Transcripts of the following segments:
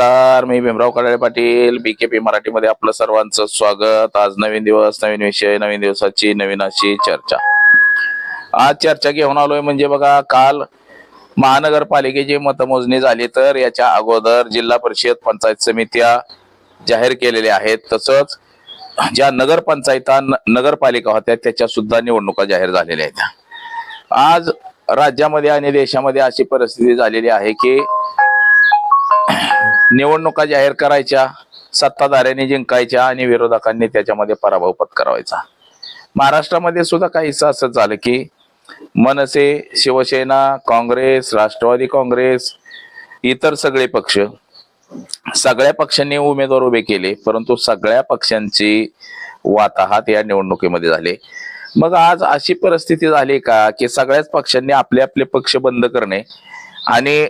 नमस्कार मी Bhimrao Kadale Patil. B KP मराठीमध्ये आपलं सर्वांचं स्वागत. आज नवीन दिवस नवीन विषय नवीन दिवसाची नवीन अशी चर्चा. आज चर्चा घेऊन आलोय म्हणजे बघा काल महानगरपालिकेची मतमोजणी झाली तर याच्या अगोदर जिल्हा परिषद पंचायत समित्या जाहीर केलेल्या आहेत. तसंच ज्या नगरपंचायता न- नगरपालिका होत्या त्याच्या सुद्धा निवडणुका जाहीर झालेल्या आहेत. आज राज्यामध्ये आणि देशामध्ये अशी परिस्थिती झालेली आहे की निवडणुका जाहीर करायच्या सत्ताधाऱ्यांनी जिंकायच्या आणि विरोधकांनी त्याच्यामध्ये पराभव पत्करावायचा. महाराष्ट्रामध्ये सुद्धा काहीच असं झालं की मनसे शिवसेना काँग्रेस राष्ट्रवादी काँग्रेस इतर सगळे पक्ष सगळ्या पक्षांनी उमेदवार उभे केले परंतु सगळ्या पक्षांची वाताहात या निवडणुकीमध्ये झाले. मग आज अशी परिस्थिती झाली का की सगळ्याच पक्षांनी आपले आपले पक्ष बंद करणे आणि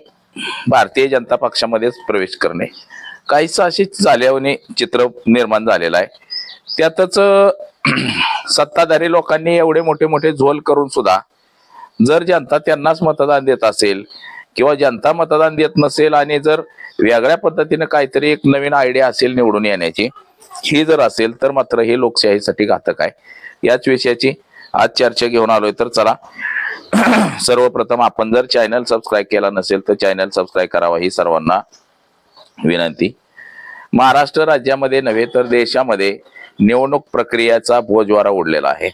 भारतीय जनता पक्षामध्येच प्रवेश करणे. काहीच अशीच झाल्याने चित्र निर्माण झालेलं आहे. त्यातच सत्ताधारी लोकांनी एवढे मोठे मोठे झोल करून सुद्धा जर जनता त्यांनाच मतदान देत असेल किंवा जनता मतदान देत नसेल आणि जर वेगळ्या पद्धतीने काहीतरी एक नवीन आयडिया असेल निवडून येण्याची ही जर असेल तर मात्र हे लोकशाहीसाठी घातक आहे. याच विषयाची आज चर्चा घेऊन आलोय. तर चला सर्वप्रथम आपण जर चॅनल सबस्क्राईब केला नसेल तर चॅनल सबस्क्राईब करावा ही सर्वांना विनंती. महाराष्ट्र राज्यामध्ये नव्हे तर देशामध्ये निवडणूक प्रक्रियेचा बोजवारा उडलेला आहे.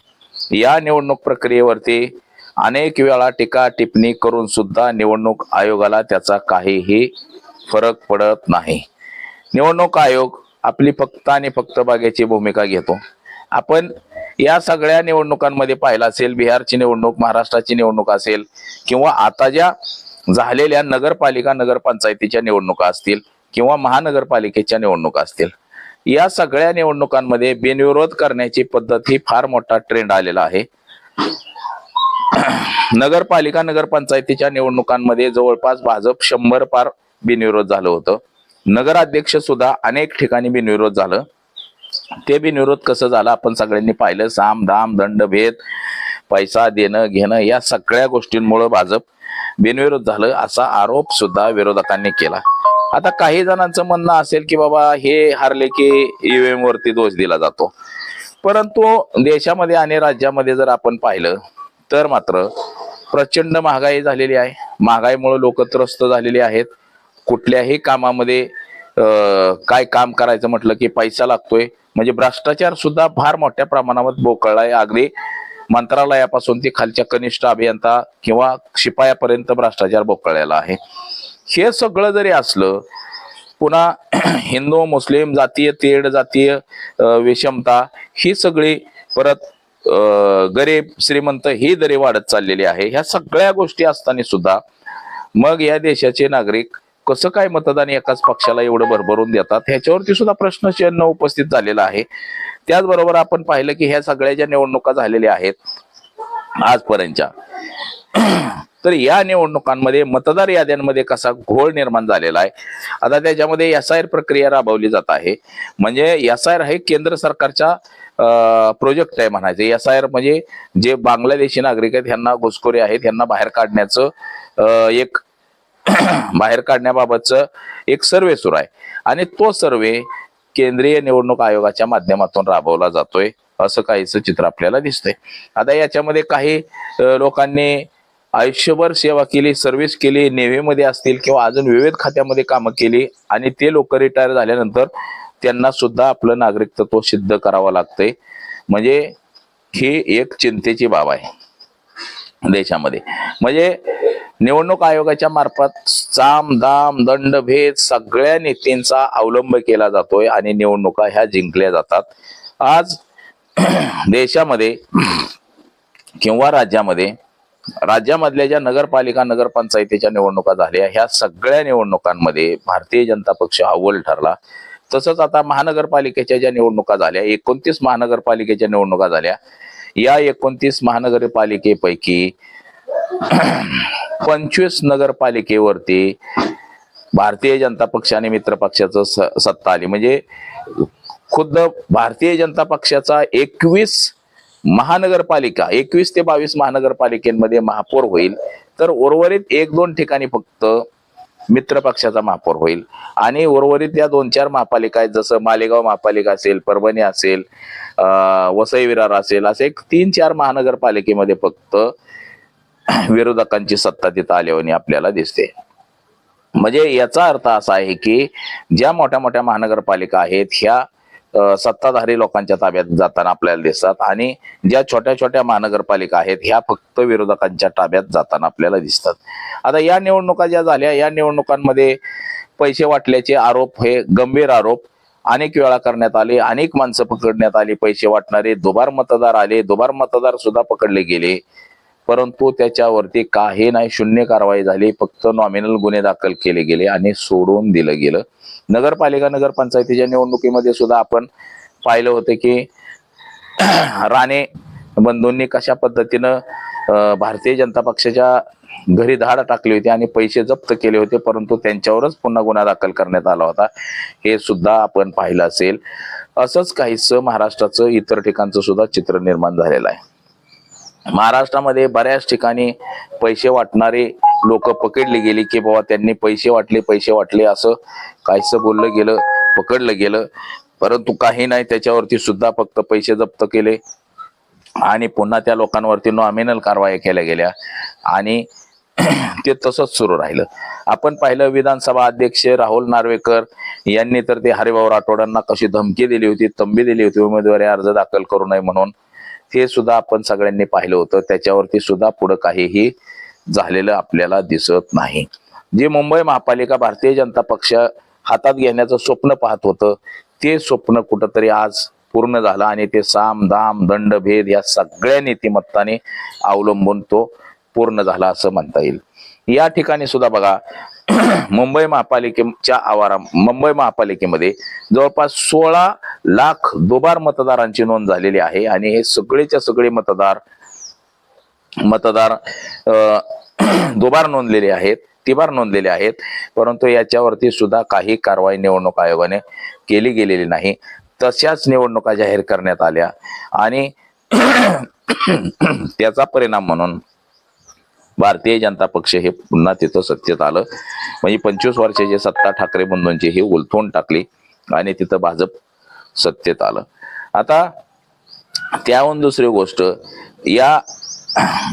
या निवडणूक प्रक्रियेवरती अनेक वेळा टीका टिप्पणी करून सुद्धा निवडणूक आयोगाला त्याचा काहीही फरक पडत नाही. निवडणूक आयोग आपली फक्त आणि फक्त बागेची भूमिका घेतो. आपण या सगळ्या निवडणुकांमध्ये पाहिलं असेल बिहारची निवडणूक महाराष्ट्राची निवडणूक असेल किंवा आता ज्या झालेल्या नगरपालिका नगरपंचायतीच्या निवडणुका असतील किंवा महानगरपालिकेच्या निवडणुका असतील या सगळ्या निवडणुकांमध्ये बिनविरोध करण्याची पद्धत ही फार मोठा ट्रेंड आलेला आहे. नगरपालिका नगरपंचायतीच्या निवडणुकांमध्ये जवळपास भाजप शंभर पार बिनविरोध झालं होतं. नगराध्यक्ष सुद्धा अनेक ठिकाणी बिनविरोध झालं. ते बिनविरोध कसं झालं? आपण सगळ्यांनी पाहिलं साम दाम दंड भेद पैसा देणं घेणं या सगळ्या गोष्टींमुळे भाजप बिनविरोध झालं असा आरोप सुद्धा विरोधकांनी केला. आता काही जणांचं म्हणणं असेल की बाबा हे हारले की ईव्हीएम वरती दोष दिला जातो. परंतु देशामध्ये आणि राज्यामध्ये जर आपण पाहिलं तर मात्र प्रचंड महागाई झालेली आहे. महागाईमुळे लोक त्रस्त झालेली आहेत. कुठल्याही कामामध्ये काय काम करायचं म्हटलं की पैसा लागतोय. म्हणजे भ्रष्टाचार सुद्धा फार मोठ्या प्रमाणावर बोकळलाय अगदी मंत्रालयापासून ते खालच्या कनिष्ठ अभियंता किंवा शिपायापर्यंत भ्रष्टाचार बोकळलेला आहे. हे सगळं जरी असलं पुन्हा हिंदू मुस्लिम जातीय तेढ जातीय विषमता ही सगळी परत गरीब श्रीमंत ही दरी वाढत चाललेली आहे ह्या सगळ्या गोष्टी असताना सुद्धा मग या देशाचे नागरिक कसं काय मतदान एकाच पक्षाला एवढं भरभरून देतात? ह्याच्यावरती सुद्धा प्रश्न चिन्ह उपस्थित झालेला आहे. त्याचबरोबर आपण पाहिलं की ह्या सगळ्या ज्या निवडणुका झालेल्या आहेत आजपर्यंतच्या तर या निवडणुकांमध्ये मतदार याद्यांमध्ये कसा घोळ निर्माण झालेला आहे? आता त्याच्यामध्ये एस आय प्रक्रिया राबवली जात आहे. म्हणजे एस आय हे केंद्र सरकारच्या प्रोजेक्ट आहे म्हणायचं. एस आय म्हणजे जे बांगलादेशी नागरिक आहेत ह्यांना घुसखोरी आहेत ह्यांना बाहेर काढण्याचं एक बाहेर काढण्याबाबतचं एक सर्वे सुरू आहे. आणि तो सर्वे केंद्रीय निवडणूक आयोगाच्या माध्यमातून राबवला जातोय असं काहीच चित्र आपल्याला दिसतंय. आता याच्यामध्ये काही लोकांनी आयुष्यभर सेवा केली सर्व्हिस केली नेव्हीमध्ये असतील किंवा अजून विविध खात्यामध्ये कामं केली आणि ते लोक रिटायर झाल्यानंतर त्यांना सुद्धा आपलं नागरिकत्व सिद्ध करावं लागतंय. म्हणजे ही एक चिंतेची बाब आहे देशामध्ये. म्हणजे निवडणूक आयोगाच्या मार्फत साम दाम दंड भेद सगळ्या नीतींचा अवलंब केला जातोय आणि निवडणुका ह्या जिंकल्या जातात. आज देशामध्ये किंवा राज्यामध्ये राज्यामधल्या ज्या नगरपालिका नगरपंचायतीच्या निवडणुका झाल्या ह्या सगळ्या निवडणुकांमध्ये भारतीय जनता पक्ष अव्वल ठरला. तसंच आता महानगरपालिकेच्या ज्या निवडणुका झाल्या एकोणतीस महानगरपालिकेच्या निवडणुका झाल्या. या एकोणतीस महानगरपालिकेपैकी पंचवीस नगरपालिकेवरती भारतीय जनता पक्ष आणि मित्र पक्षाचं स- सत्ता आली. म्हणजे खुद्द भारतीय जनता पक्षाचा एकवीस महानगरपालिका एकवीस ते बावीस महानगरपालिकेमध्ये महापौर होईल. तर उर्वरित एक दोन ठिकाणी फक्त मित्र पक्षाचा महापौर होईल. आणि उर्वरित या दोन चार महापालिका आहेत जसं मालेगाव महापालिका असेल परभणी असेल अं, वसई विरार असेल असे एक तीन चार महानगरपालिकेमध्ये फक्त विरोधकांची सत्ता तिथं आल्यावर आपल्याला दिसते. म्हणजे याचा अर्थ असा आहे की ज्या मोठ्या मोठ्या महानगरपालिका आहेत ह्या सत्ताधारी लोकांच्या ताब्यात जाताना आपल्याला दिसतात आणि ज्या छोट्या छोट्या महानगरपालिका आहेत ह्या फक्त विरोधकांच्या ताब्यात जाताना आपल्याला दिसतात. आता या निवडणुका ज्या झाल्या या निवडणुकांमध्ये पैसे वाटल्याचे आरोप हे गंभीर आरोप. अनेक वेळा करण्यात आले अनेक माणसं पकडण्यात आली पैसे वाटणारे दुबार मतदार आले दुबार मतदार सुद्धा पकडले गेले. परंतु त्याच्यावरती काही नाही शून्य कारवाई झाली. फक्त नॉमिनल गुन्हे दाखल केले गेले आणि सोडून दिलं गेलं. नगरपालिका नगरपंचायतीच्या निवडणुकीमध्ये सुद्धा आपण पाहिलं होतं की राणे बंधूंनी कशा पद्धतीनं भारतीय जनता पक्षाच्या घरी धाड टाकली होती आणि पैसे जप्त केले होते परंतु त्यांच्यावरच पुन्हा गुन्हा दाखल करण्यात आला होता. हे सुद्धा आपण पाहिलं असेल. असंच काहीसं महाराष्ट्राचं इतर ठिकाणचं सुद्धा चित्र निर्माण झालेलं आहे. महाराष्ट्रामध्ये बऱ्याच ठिकाणी पैसे वाटणारे लोक पकडली गेली की बाबा त्यांनी पैसे वाटले पैसे वाटले असं काहीसं बोललं गेलं पकडलं गेलं. परंतु काही नाही त्याच्यावरती सुद्धा फक्त पैसे जप्त केले. आणि पुन्हा त्या लोकांवरती नॉमिनल कारवाई केल्या गेल्या. आणि ते तसंच सुरू राहिलं. आपण पाहिलं विधानसभा अध्यक्ष राहुल नार्वेकर यांनी तर ते हरिभाऊ राठोडांना कशी धमकी दिली होती तंबी दिली होती उमेदवारी अर्ज दाखल करू नये म्हणून. ते सुद्धा आपण सगळ्यांनी पाहिलं होतं. त्याच्यावरती सुद्धा पुढं काहीही झालेलं आपल्याला दिसत नाही. जे मुंबई महापालिका भारतीय जनता पक्ष हातात घेण्याचं स्वप्न पाहत होतं ते स्वप्न कुठंतरी आज पूर्ण झालं आणि ते साम दाम दंड भेद या सगळ्या नीतिमत्ताने अवलंबून तो पूर्ण झाला असं म्हणता येईल. या ठिकाणी सुद्धा बघा मुंबई महापालिकेच्या आवारा मुंबई महापालिकेमध्ये जवळपास सोळा लाख दुबार मतदारांची नोंद झालेली आहे आणि हे सगळेच्या सगळे मतदार मतदार दुबार नोंदलेले आहेत तिबार नोंदलेले आहेत परंतु याच्यावरती सुद्धा काही कारवाई निवडणूक आयोगाने केली गेलेली नाही. तशाच निवडणुका जाहीर करण्यात आल्या आणि त्याचा परिणाम म्हणून भारतीय जनता पक्ष हे पुन्हा तिथं सत्तेत आलं. म्हणजे पंचवीस वर्षाचे सत्ता ठाकरे बंधूंची ही उलथून टाकली आणि तिथं भाजप सत्तेत आलं. आता त्याहून दुसरी गोष्ट या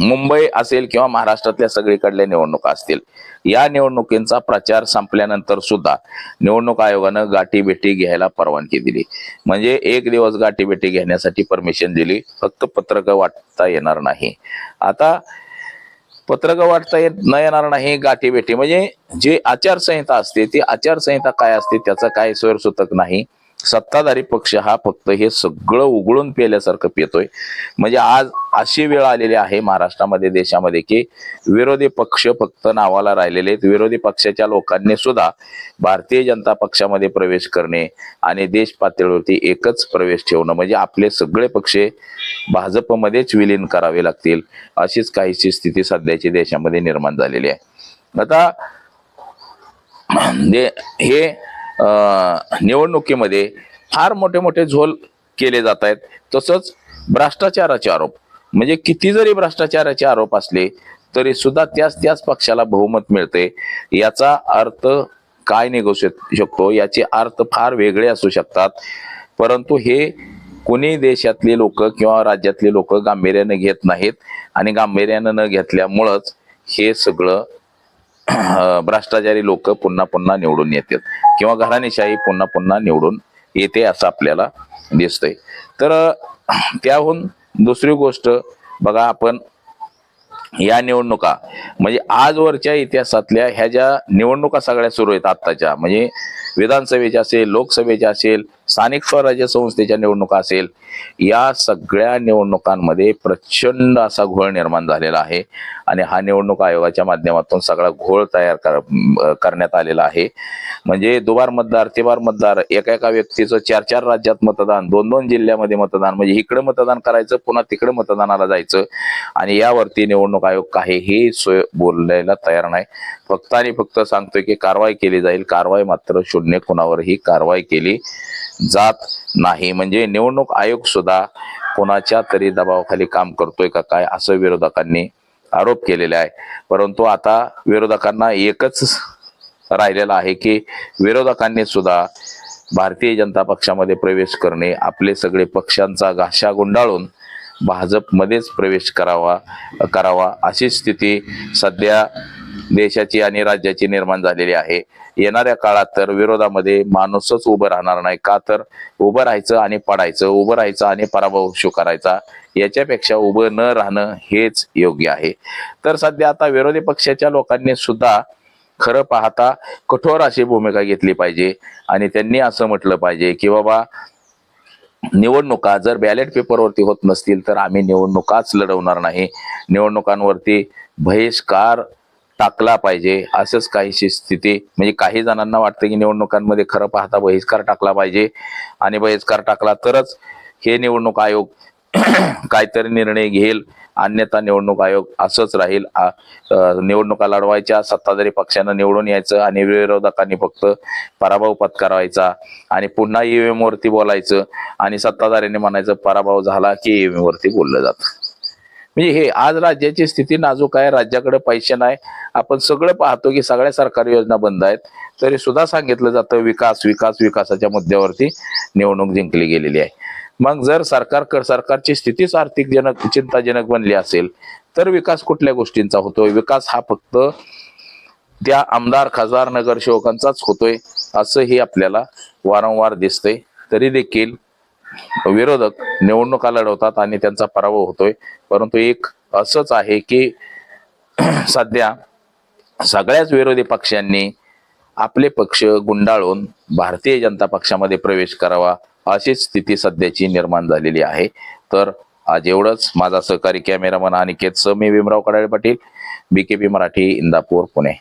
मुंबई असेल किंवा महाराष्ट्रातल्या सगळीकडल्या निवडणुका असतील या निवडणुकींचा प्रचार संपल्यानंतर सुद्धा निवडणूक आयोगानं गाठीभेटी घ्यायला परवानगी दिली. म्हणजे एक दिवस गाठीभेटी घेण्यासाठी परमिशन दिली फक्त पत्रक वाटता येणार नाही. आता पत्रक वाटता येत न येणार नाही गाठी भेटी. म्हणजे जे आचारसंहिता असते ती आचारसंहिता काय असते त्याचा काय स्वयंसूतक नाही. सत्ताधारी पक्ष हा फक्त हे सगळं उघडून पेल्यासारखं पेतोय. म्हणजे आज अशी वेळ आलेली आहे महाराष्ट्रामध्ये देशामध्ये की विरोधी पक्ष फक्त नावाला राहिलेले आहेत. विरोधी पक्षाच्या लोकांनी सुद्धा भारतीय जनता पक्षामध्ये प्रवेश करणे आणि देश पातळीवरती एकच प्रवेश ठेवणं म्हणजे आपले सगळे पक्ष भाजपमध्येच विलीन करावे लागतील अशीच काहीशी स्थिती सध्याची देशामध्ये निर्माण झालेली आहे. आता हे निवडणुकीमध्ये फार मोठे मोठे झोल केले जात आहेत. तसंच भ्रष्टाचाराचे आरोप. म्हणजे किती जरी भ्रष्टाचाराचे आरोप असले तरी सुद्धा त्याच त्याच पक्षाला बहुमत मिळते. याचा अर्थ काय निघू शक- शकतो? याचे अर्थ फार वेगळे असू शकतात. परंतु हे कोणी देशातले लोक किंवा राज्यातले लोक गांभीर्यानं घेत नाहीत. आणि गांभीर्यानं न घेतल्यामुळंच हे सगळं भ्रष्टाचारी लोक पुन्हा पुन्हा निवडून येतात. किंवा घराणेशाही पुन्हा पुन्हा निवडून येते असं आपल्याला दिसतंय. तर त्याहून दुसरी गोष्ट बघा आपण या निवडणुका म्हणजे आजवरच्या इतिहासातल्या ह्या ज्या निवडणुका सगळ्या सुरू आहेत आत्ताच्या म्हणजे विधानसभेच्या असेल लोकसभेच्या असेल स्थानिक स्वराज्य संस्थेच्या निवडणुका असेल या सगळ्या निवडणुकांमध्ये प्रचंड असा घोळ निर्माण झालेला आहे. आणि हा निवडणूक आयोगाच्या माध्यमातून सगळा घोळ तयार कर- करण्यात आलेला आहे. म्हणजे दुबार मतदार तिबार मतदार एका एका व्यक्तीचं चार चार राज्यात मतदान दोन दोन जिल्ह्यामध्ये मतदान म्हणजे इकडे मतदान करायचं पुन्हा तिकडे मतदानाला जायचं. आणि यावरती निवडणूक आयोग काहीही सोय बोलायला तयार नाही. फक्त आणि फक्त सांगतोय की कारवाई केली जाईल. कारवाई मात्र शून्य कुणावरही कारवाई केली जात नाही. म्हणजे निवडणूक आयोग सुद्धा कोणाच्या तरी दबावाखाली काम करतोय का काय असं विरोधकांनी आरोप केलेले आहे. परंतु आता विरोधकांना एकच राहिलेला आहे की विरोधकांनी सुद्धा भारतीय जनता पक्षामध्ये प्रवेश करणे आपले सगळे पक्षांचा घाशा गुंडाळून भाजपमध्येच प्रवेश करावा करावा अशी स्थिती सध्या देशाची आणि राज्याची निर्माण झालेली आहे. येणाऱ्या काळात तर विरोधामध्ये माणूसच उभं राहणार नाही. का तर उभं राहायचं आणि पडायचं उभं राहायचं आणि पराभव स्वीकारायचा याच्यापेक्षा उभं न राहणं हेच योग्य आहे. तर सध्या आता विरोधी पक्षाच्या लोकांनी सुद्धा खरं पाहता कठोर अशी भूमिका घेतली पाहिजे आणि त्यांनी असं म्हटलं पाहिजे की बाबा निवडणुका जर बॅलेट पेपरवरती होत नसतील तर आम्ही निवडणुकाच लढवणार नाही. निवडणुकांवरती बहिष्कार टाकला पाहिजे. असंच काहीशी स्थिती. म्हणजे काही जणांना वाटतं की निवडणुकांमध्ये खरं पाहता बहिष्कार टाकला पाहिजे. आणि बहिष्कार टाकला तरच हे निवडणूक आयोग काहीतरी निर्णय घेईल. अन्यथा निवडणूक आयोग असंच राहील. निवडणुका लढवायच्या सत्ताधारी पक्षानं निवडून यायचं आणि विरोधकांनी फक्त पराभव पत्करावायचा आणि पुन्हा ईव्हीएम वरती बोलायचं आणि सत्ताधाऱ्यांनी म्हणायचं पराभव झाला की ईव्हीएम वरती बोललं जातं. म्हणजे हे आज राज्याची स्थिती नाजूक आहे राज्याकडे पैसे नाही. आपण सगळं पाहतो की सगळ्या सरकारी योजना बंद आहेत. तरी सुद्धा सांगितलं जातं विकास विकास विकासाच्या मुद्द्यावरती निवडणूक जिंकली गेलेली आहे. मग जर सरकार सरकारची स्थितीच आर्थिक जनक चिंताजनक बनली असेल तर विकास कुठल्या गोष्टींचा होतोय? विकास हा फक्त त्या आमदार खासदार नगरसेवकांचाच होतोय असंही आपल्याला वारंवार दिसतंय. तरी देखील विरोधक निवडणुका लढवतात आणि त्यांचा पराभव होतोय. परंतु एक असंच आहे की सध्या सगळ्याच विरोधी पक्षांनी आपले पक्ष गुंडाळून भारतीय जनता पक्षामध्ये प्रवेश करावा अशीच स्थिती सध्याची निर्माण झालेली आहे. तर आज एवढंच. माझा सहकारी कॅमेरामन अनिकेत स मी भीमराव कडाळे पाटील बीकेपी मराठी इंदापूर पुणे.